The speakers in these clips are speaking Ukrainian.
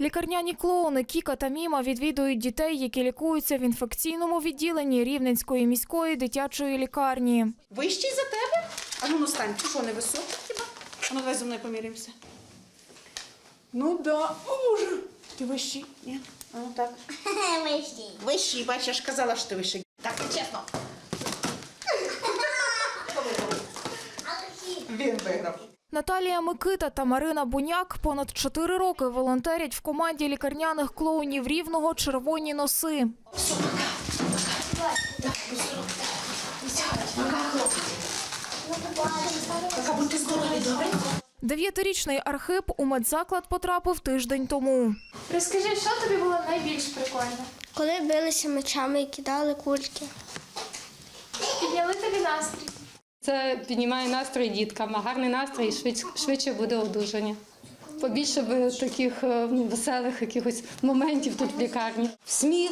Лікарняні клоуни Кіка та Міма відвідують дітей, які лікуються в інфекційному відділенні Рівненської міської дитячої лікарні. Вищий за тебе? А ну, ну стань, ти що, не високий хіба? А ну давай зі мною поміряємося. Ну да, о боже. Ти вищий? Ні? А ну так. Вищий. Вищий, бачиш, я ж казала, що ти вищий. Так, чесно. Він виграв. Наталія Микита та Марина Буняк понад чотири роки волонтерять в команді лікарняних клоунів рівного червоні носи. Пока будьте здорові, добре? Дев'ятирічний Архип у медзаклад потрапив тиждень тому. Розкажи, що тобі було найбільш прикольно? Коли билися мечами і кидали кульки. Підняли тобі настрій. Це піднімає настрій діткам, а гарний настрій швидше, буде одужання. Побільше би таких е, ну, веселих якихось моментів тут в лікарні. сміх,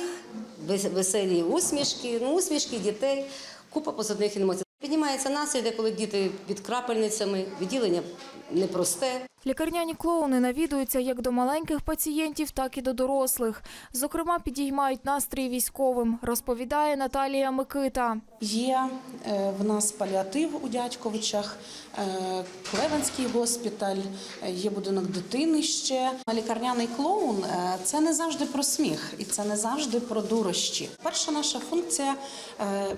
веселі усмішки, ну, усмішки дітей, купа позитивних емоцій. Піднімається де коли діти під крапельницями, відділення непросте. Лікарняні клоуни навідуються як до маленьких пацієнтів, так і до дорослих. Зокрема, підіймають настрій військовим, розповідає Наталія Микита. Є е, в нас паліатив у Дядьковичах, е, Клевенський госпіталь, е, є будинок дитини ще. Лікарняний клоун це не завжди про сміх і це не завжди про дурощі. Перша наша функція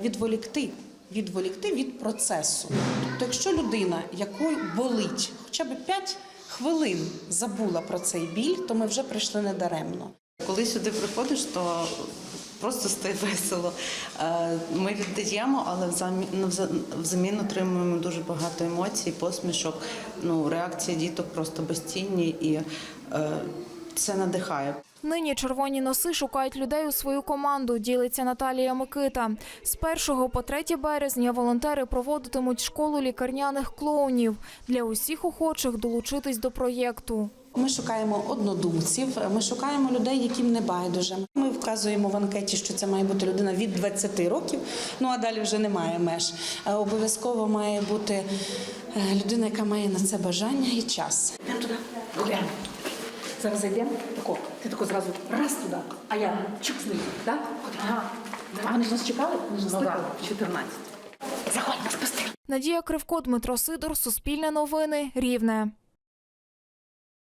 відволікти. Відволікти від процесу. Тобто, якщо людина, якою болить хоча б 5 хвилин забула про цей біль, то ми вже прийшли недаремно. Коли сюди приходиш, то просто стає весело. Е, Ми віддаємо, але взамін, взамін отримуємо дуже багато емоцій, посмішок. Ну, реакції діток просто безцінні і е, це надихає. Нині червоні носи шукають людей у свою команду, ділиться Наталія Микита. З 1 по 3 березня волонтери проводитимуть школу лікарняних клоунів для усіх охочих долучитись до проєкту. Ми шукаємо однодумців, ми шукаємо людей, яким не байдуже. Ми вказуємо в анкеті, що це має бути людина від 20 років, ну а далі вже немає меж. Е, Обов'язково має бути е, людина, яка має на це бажання і час. Зараз зайдемо, тако, ти тако зразу раз туди, а я чик знизу, так? Ага. А вони ж нас чекали? Вони ж нас чекали. 14. Заходь, нас пусти. Надія Кривко, Дмитро Сидор, Суспільне новини, Рівне.